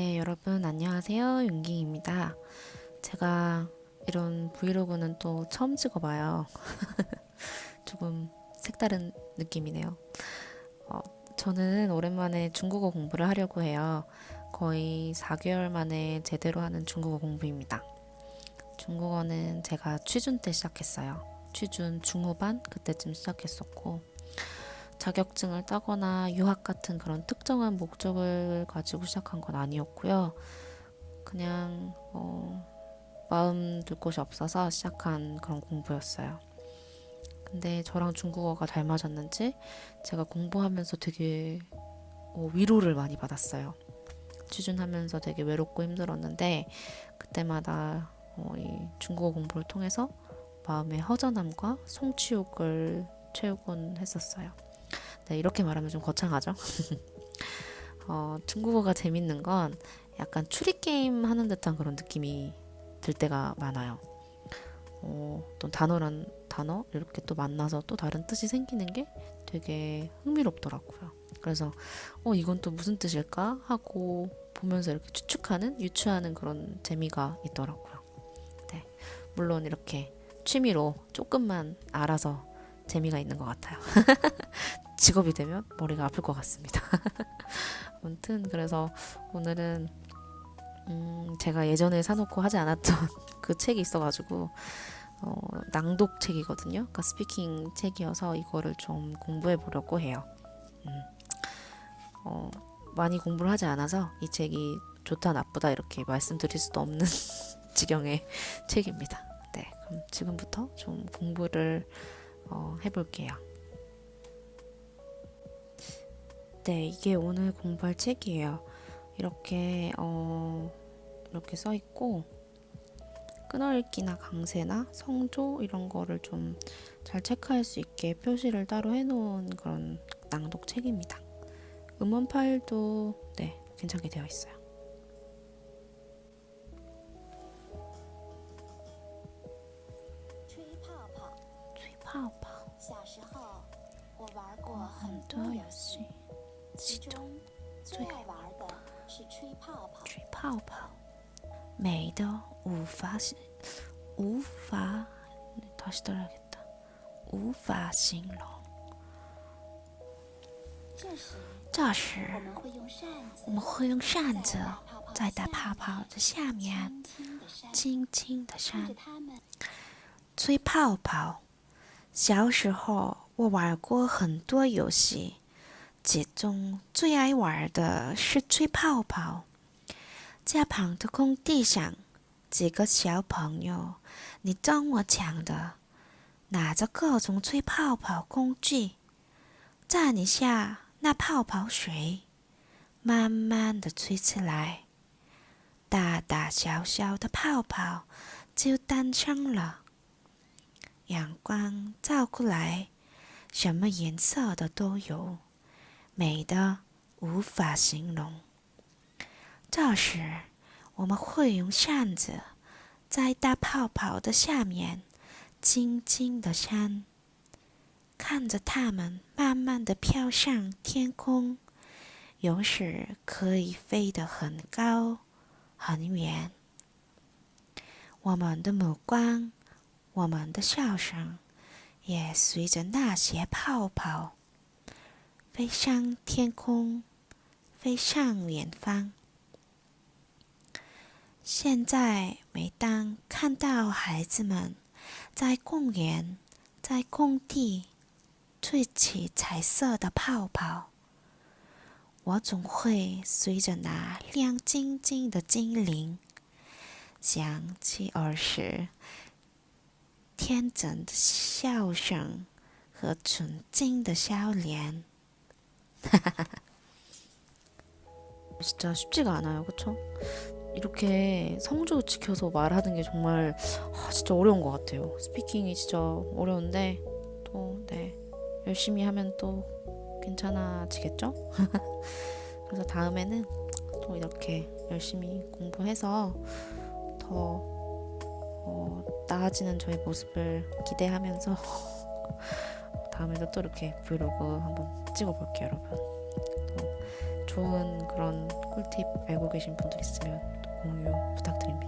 네, 여러분 안녕하세요. 윤기입니다. 제가 이런 브이로그는 또 처음 찍어봐요. 조금 색다른 느낌이네요. 어, 저는 오랜만에 중국어 공부를 하려고 해요. 거의 4개월 만에 제대로 하는 중국어 공부입니다. 중국어는 제가 취준 때 시작했어요. 취준 중후반 그때쯤 시작했었고 자격증을 따거나 유학 같은 그런 특정한 목적을 가지고 시작한 건 아니었고요. 그냥 어, 마음 둘 곳이 없어서 시작한 그런 공부였어요. 근데 저랑 중국어가 잘 맞았는지 제가 공부하면서 되게 어, 위로를 많이 받았어요. 취준하면서 되게 외롭고 힘들었는데 그때마다 어, 이 중국어 공부를 통해서 마음의 허전함과 성취욕을 채우곤 했었어요. 네, 이렇게 말하면 좀 거창하죠? 어, 중국어가 재밌는 건 약간 추리게임 하는 듯한 그런 느낌이 들 때가 많아요. 어, 또 단어란 단어 이렇게 또 만나서 또 다른 뜻이 생기는 게 되게 흥미롭더라고요. 그래서 어, 이건 또 무슨 뜻일까 하고 보면서 이렇게 추측하는, 유추하는 그런 재미가 있더라고요. 네. 물론 이렇게 취미로 조금만 알아서 재미가 있는 것 같아요. 직업이 되면 머리가 아플 것 같습니다. 아무튼 그래서 오늘은 음, 제가 예전에 사놓고 하지 않았던 그 책이 있어가지고 어, 낭독 책이거든요. 그러니까 스피킹 책이어서 이거를 좀 공부해 보려고 해요. 음. 어, 많이 공부를 하지 않아서 이 책이 좋다 나쁘다 이렇게 말씀드릴 수도 없는 지경의 책입니다. 네, 그럼 지금부터 좀 공부를 어, 해볼게요. 네, 이게 오늘 공부할 책이에요. 이렇게 어, 이렇게 써 있고 끊어읽기나 강세나 성조 이런 거를 좀 잘 체크할 수 있게 표시를 따로 해놓은 그런 낭독 책입니다. 음원 파일도 네 괜찮게 되어 있어요. 吹泡泡。吹泡泡小时候，我玩过很很多游多游戏戏，， 其中最爱玩的是吹泡泡。吹泡泡，美的无法形无法다시들어야겠다无法形容。这时，这时我们会用扇子我们会用扇子在大在大泡泡泡的下面轻轻地扇，轻轻的扇看着它们吹泡泡。小时候我玩过很多游戏， 其中最爱玩的是吹泡泡。在旁的空地上，几个小朋友你争我抢的，拿着各种吹泡泡工具，蘸一下那泡泡水，慢慢的吹起来，大大小小的泡泡就诞生了。阳光照过来，什么颜色的都有，美的无法形容。这时，我们会用扇子在大泡泡的下面轻轻地扇，看着它们慢慢地飘上天空，有时可以飞得很高很远。我们的目光。我们的笑声也随着那些泡泡飞上天空，飞向远方。现在，每当看到孩子们在公园、在工地吹起彩色的泡泡，我总会随着那亮晶晶的精灵，想起儿时。天真的笑声和纯净的笑脸. 진짜 쉽지가 않아요, 그렇죠? 이렇게 성조 지켜서 말하는 게 정말 아, 진짜 어려운 것 같아요. 스피킹이 진짜 어려운데 또 네, 열심히 하면 또 괜찮아지겠죠? 그래서 다음에는 또 이렇게 열심히 공부해서 더 어, 나아지는 저의 모습을 기대하면서 다음에도 또 이렇게 브이로그 한번 찍어볼게요, 여러분. 좋은 그런 꿀팁 알고 계신 분들 있으면 공유 부탁드립니다.